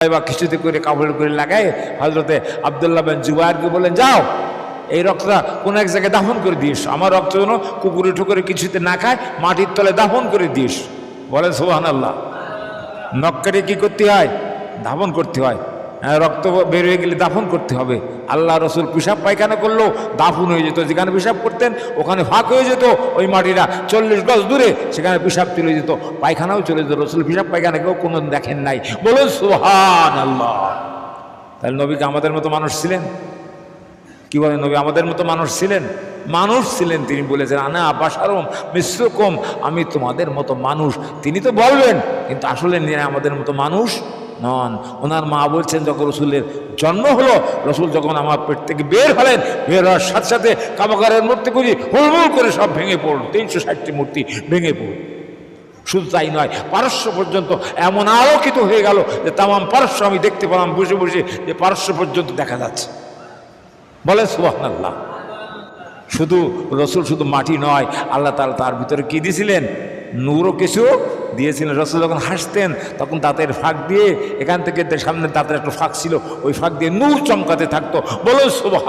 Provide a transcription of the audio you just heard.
বা কিছুতে করে কাপড় করে লাগাই হজরতে আবদুল্লাহ বেন জুবাইরকে বলেন যাও এই রক্তটা কোনো এক জায়গায় দাফন করে দিস আমার রক্ত যেন কুকুরে ঠুকুরে কিছুতে না খায় মাটির তলে দাফন করে দিস বলেন সোহান আল্লাহ নক্কারে কি করতে হয়? দাফন করতে হয় হ্যাঁ, রক্ত বের হয়ে গেলে দাফন করতে হবে। আল্লাহ রসুল পিসাব পায়খানা করলেও দাফন হয়ে যেত, যেখানে পিসাব করতেন, ওখানে ফাঁক হয়ে যেত, ওই মাটিটা চল্লিশ গজ দূরে, সেখানে পিসাব চলে যেত, পায়খানাও চলে যেত। রসুল পিসাব পায়খানা কেউ কোনো দেখেন নাই। বলুন সোহান আল্লাহ তাহলে নবীকে আমাদের মতো মানুষ ছিলেন? কি বলেন, নবী আমাদের মতো মানুষ ছিলেন? মানুষ ছিলেন, তিনি বলেছেন, আনা আবাসারম মিশ্রকম আমি তোমাদের মতো মানুষ। তিনি তো বলবেন, কিন্তু আসলে নিয়ে আমাদের মতো মানুষ নন। ওনার মা বলছেন, যখন রসুলের জন্ম হলো, রসুল যখন আমার পেট থেকে বের হলেন, বের হওয়ার সাথে সাথে কাবাগারের করি হুড়মুড় করে সব ভেঙে পড়ল, তিনশো ষাটটি মূর্তি ভেঙে পড়ল। শুধু তাই নয়, পারস্য পর্যন্ত এমন আলোকিত হয়ে গেল যে তামাম পারস্য আমি দেখতে পেলাম, বসে বসে যে পারস্য পর্যন্ত দেখা যাচ্ছে। বলে সুবাহ শুধু রসুল শুধু মাটি নয়, আল্লাহ তাআলা তার ভিতরে কি দিয়েছিলেন নূরও কিছু দিয়েছিলেন। রসুল যখন হাসতেন, তখন দাঁতের ফাঁক দিয়ে এখান থেকে সামনে দাঁতের একটা ফাঁক ছিল, ওই ফাঁক দিয়ে নূর চমকাতে থাকতো। বলো সুবাহ